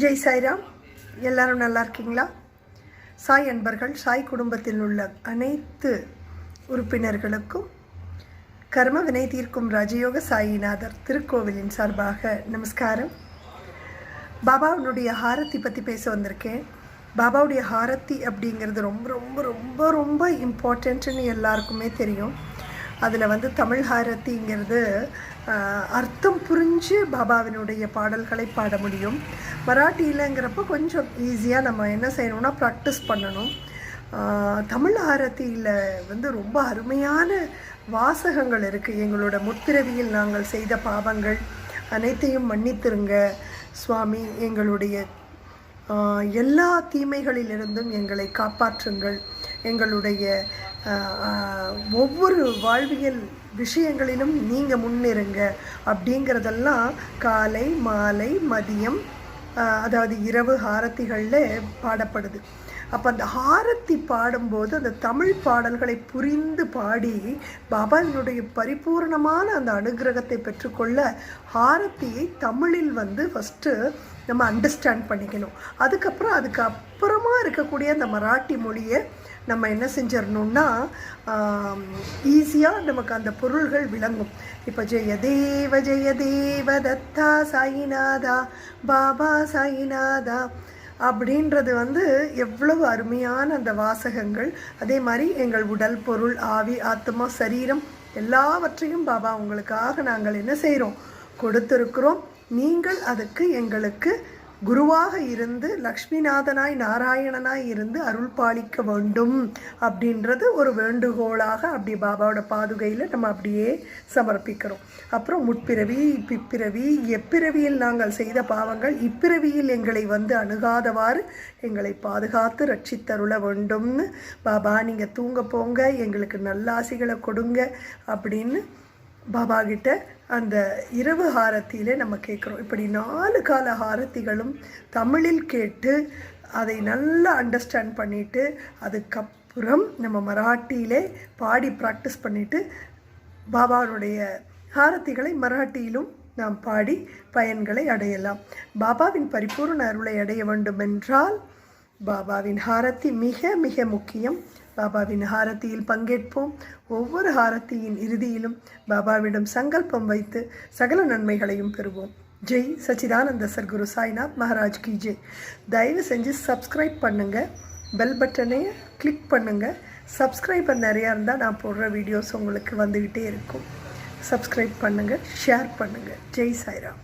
ஜெய் சாய்ராம். எல்லாரும் நல்லா இருக்கீங்களா? சாய் அன்பர்கள் சாய் குடும்பத்தில் உள்ள அனைத்து உறுப்பினர்களுக்கும் கர்ம வினை தீர்க்கும் ராஜயோக சாயிநாதர் திருக்கோவிலின் சார்பாக நமஸ்காரம். பாபாவுடைய ஹாரத்தி பற்றி பேச வந்திருக்கேன். பாபாவுடைய ஹாரத்தி அப்படிங்கிறது ரொம்ப ரொம்ப ரொம்ப ரொம்ப இம்பார்ட்டண்ட்டுன்னு எல்லாருக்குமே தெரியும். அதில் வந்து தமிழ் ஹாரத்திங்கிறது அர்த்தம் புரிஞ்சு பாபாவினுடைய பாடல்களை பாட முடியும். மராட்டியிலங்கிறப்ப கொஞ்சம் ஈஸியாக நம்ம என்ன செய்யணும்னா ப்ராக்டிஸ் பண்ணணும். தமிழ் ஆரத்தியில் வந்து ரொம்ப அருமையான வாசகங்கள் இருக்குது எங்களோட முத்திரவியில் நாங்கள் செய்த பாவங்கள் அனைத்தையும் மன்னித்திருங்க சுவாமி. எங்களுடைய எல்லா தீமைகளிலிருந்தும் எங்களை காப்பாற்றுங்கள். எங்களுடைய ஒவ்வொரு வாழ்வியல் விஷயங்களிலும் நீங்கள் முன்னிருங்க. அப்படிங்கிறதெல்லாம் காலை மாலை மதியம் அதாவது இரவு ஹாரத்திகளில் பாடப்படுது. அப்போ அந்த ஹாரத்தி பாடும்போது அந்த தமிழ் பாடல்களை புரிந்து பாடி பாபாவினுடைய பரிபூர்ணமான அந்த அனுகிரகத்தை பெற்றுக்கொள்ள ஹாரத்தியை தமிழில் வந்து ஃபஸ்ட்டு நம்ம அண்டர்ஸ்டாண்ட் பண்ணிக்கணும். அதுக்கப்புறம் அதுக்கு அப்புறமா இருக்கக்கூடிய அந்த மராட்டி மொழியை நம்ம என்ன செஞ்சிடணும்னா ஈஸியாக நமக்கு அந்த பொருள்கள் விளங்கும். இப்போ ஜெயதேவ ஜெயதேவ தத்தா சாயிநாதா பாபா சாயிநாதா அப்படின்றது வந்து எவ்வளவு அருமையான அந்த வாசகங்கள். அதே மாதிரி எங்கள் உடல் பொருள் ஆவி ஆத்மா சரீரம் எல்லாவற்றையும் பாபா உங்களுக்காக நாங்கள் என்ன செய்கிறோம் கொடுத்துருக்குறோம். நீங்கள் அதுக்கு எங்களுக்கு குருவாக இருந்து லக்ஷ்மிநாதனாய் நாராயணனாய் இருந்து அருள் பாலிக்க வேண்டும் அப்படின்றது ஒரு வேண்டுகோளாக அப்படி பாபாவோட பாதுகையில் நம்ம அப்படியே சமர்ப்பிக்கிறோம். அப்புறம் முற்பிறவி பிப்பிறவி எப்பிறவியில் நாங்கள் செய்த பாவங்கள் இப்பிறவியில் எங்களை வந்து அணுகாதவாறு எங்களை பாதுகாத்து ரட்சித்தருள வேண்டும்னு பாபா நீங்கள் தூங்க போங்க எங்களுக்கு நல்லாசிகளை கொடுங்க அப்படின்னு பாபா கிட்ட அந்த இரவு ஹாரத்தியிலே நம்ம கேட்குறோம். இப்படி நாலு கால ஹாரத்திகளும் தமிழில் கேட்டு அதை நல்லா அண்டர்ஸ்டாண்ட் பண்ணிட்டு அதுக்கப்புறம் நம்ம மராட்டியிலே பாடி ப்ராக்டிஸ் பண்ணிட்டு பாபாவுடைய ஹாரத்திகளை மராட்டியிலும் நாம் பாடி பயன்களை அடையலாம். பாபாவின் பரிபூர்ண அருளை அடைய வேண்டுமென்றால் பாபாவின் ஹாரத்தி மிக மிக முக்கியம். பாபாவின் ஹாரத்தியில் பங்கேற்போம். ஒவ்வொரு ஹாரத்தியின் இறுதியிலும் பாபாவிடம் சங்கல்பம் வைத்து சகல நன்மைகளையும் பெறுவோம். ஜெய் சச்சிதானந்த சர்க்குரு சாய்நாத் மகாராஜ் கி ஜெய். தயவு செஞ்சு சப்ஸ்கிரைப் பண்ணுங்கள் பெல் பட்டனை கிளிக் பண்ணுங்கள் சப்ஸ்கிரைபர் நிறையா இருந்தால் நான் போடுற வீடியோஸ் உங்களுக்கு வந்துக்கிட்டே இருக்கும். சப்ஸ்கிரைப் பண்ணுங்கள் ஷேர் பண்ணுங்கள் ஜெய் சாய்ராம்.